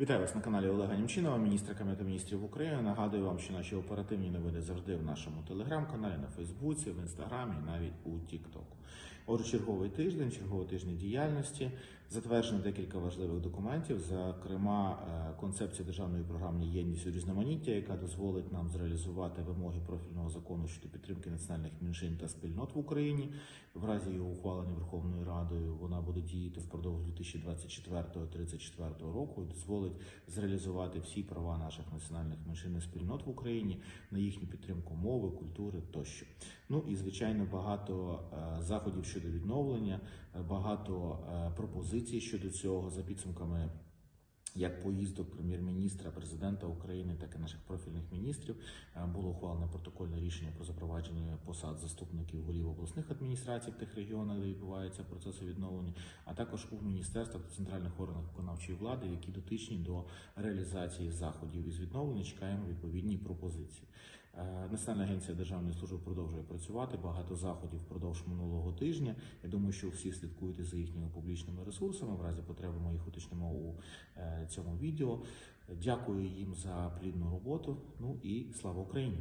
Вітаю вас на каналі Олега Німчинова, міністра Кабінету міністрів України. Нагадую вам, що наші оперативні новини завжди в нашому телеграм-каналі, на Фейсбуці, в інстаграмі, навіть у Тіктоку. Отже, черговий тиждень, черговий тиждень діяльності. Затверджено декілька важливих документів, зокрема, е, концепція державної програми єдність у різноманіття, яка дозволить нам зреалізувати вимоги профільного закону щодо підтримки національних меншин та спільнот в Україні. В разі його ухвалення Верховною Радою вона буде діяти впродовж 2024-2034 року. і Дозволить зреалізувати всі права наших національних меншин і спільнот в Україні на їхню підтримку мови, культури тощо. Ну і звичайно багато е, заходів щодо відновлення, е, багато е, пропозицій щодо цього за підсумками. Як поїздок прем'єр-міністра, президента України, так і наших профільних міністрів е, було ухвалено протокольне рішення про запровадження посад заступників голів обласних адміністрацій в тих регіонах, де відбуваються процеси відновлення, а також у міністерствах та центральних органах виконавчої влади, які дотичні до реалізації заходів із відновлення. Чекаємо відповідні пропозиції. Е, Національна агенція державної служби продовжує працювати. Багато заходів впродовж минулого тижня. Я думаю, що всі слідкуєте за їхніми публічними ресурсами. В разі потреби ми їх уточнимо у е, цьому відео. Дякую їм за плідну роботу. Ну і слава Україні!